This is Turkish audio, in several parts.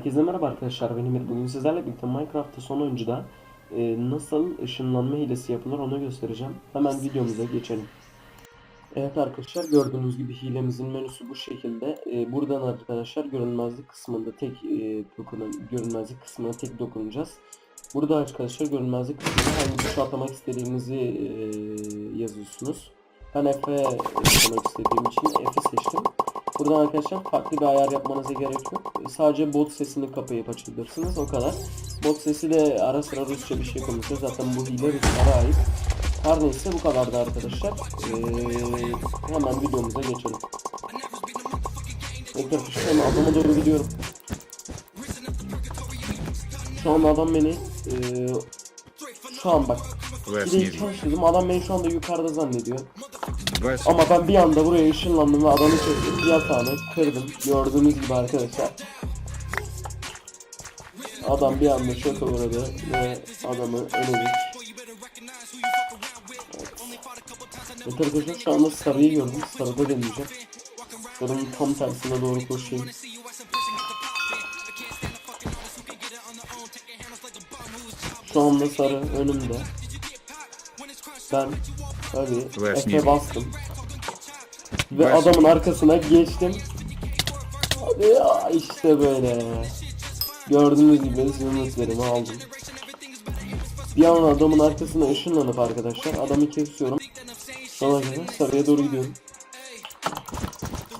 Herkese merhaba arkadaşlar ben Emir. Bugün sizlerle birlikte Minecraft'ta son oyuncuda e, nasıl ışınlanma hilesi yapılır onu göstereceğim. Hemen videomuza geçelim. Evet arkadaşlar gördüğünüz gibi hilemizin menüsü bu şekilde. E, buradan arkadaşlar görünmezlik kısmında tek e, dokunan görünmezlik kısmına tek dokunacağız. Burada arkadaşlar görünmezlik kısmına hangi tuşa atlamak istediğinizi e, yazıyorsunuz. Ben F'e atlamak istediğim için F'i seçtim. Buradan arkadaşlar farklı bir ayar yapmanıza gerek yok. Sadece bot sesini kapayıp açabilirsiniz o kadar. Bot sesi de ara sıra Rusça bir şey konuşuyor. Zaten bu hile Ruslara ait. Her neyse bu kadardı arkadaşlar. Ee, hemen videomuza geçelim. Evet arkadaşlar hemen adama doğru gidiyorum. Şu an adam beni ee, şu an bak bir de iki adam beni şu anda yukarıda zannediyor. Ama ben bir anda buraya ışınlandım ve adamı çektim yatağını kırdım. Gördüğünüz gibi arkadaşlar. Adam bir anda şoka uğradı ve adamı eledik. Evet arkadaşlar şu anda sarıyı gördüm. Sarıda deneyeceğim. Sarının tam tersine doğru koşayım. Şu anda sarı önümde. Ben tabii Burası F'e iyi. bastım. Ve Burası adamın arkasına geçtim. Hadi ya işte böyle. Gördüğünüz gibi zümrütlerimi aldım. Bir an adamın arkasına ışınlanıp arkadaşlar adamı kesiyorum. Sonra sarıya doğru gidiyorum.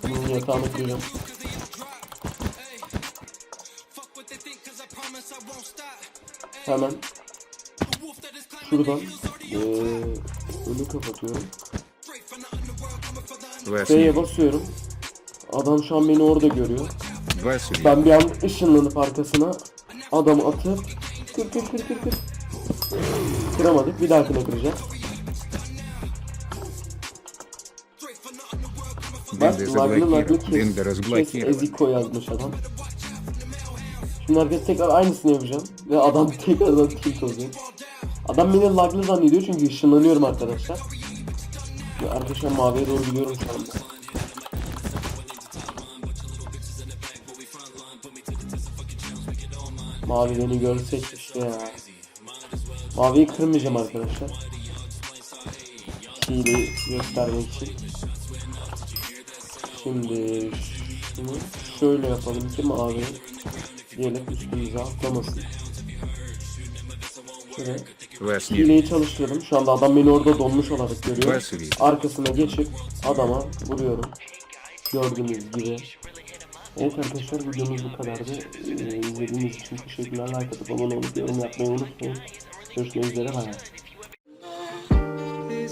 Bunun yatağını kıracağım. Hemen şuradan eee Önü kapatıyorum. B'ye basıyorum. Adam şu an beni orada görüyor. Ben bir an ışınlanıp arkasına adam atıp kır kır kır kır kır. Kıramadık. Bir dahakine kıracağız. Bak laglı laglı kes. Kes Eziko yazmış adam. Şimdi herkes tekrar aynısını yapacağım. Ve adam tekrardan tilt olacak. Adam beni laglı zannediyor çünkü ışınlanıyorum arkadaşlar. Ve arkadaşlar maviye doğru gidiyorum şu anda. Mavi beni görsek işte ya. Maviyi kırmayacağım arkadaşlar. Hileyi göstermek için. Şimdi şunu şöyle yapalım ki mavi gelip üstümüze atlamasın. İyi. hileyi çalıştırdım. Şu anda adam beni orada donmuş olarak görüyor. Arkasına geçip adama vuruyorum. Gördüğünüz gibi. Evet arkadaşlar videomuz bu kadardı. Ee, izlediğiniz için teşekkürler. Like atıp abone olup yorum yapmayı unutmayın. Görüşmek üzere. Bay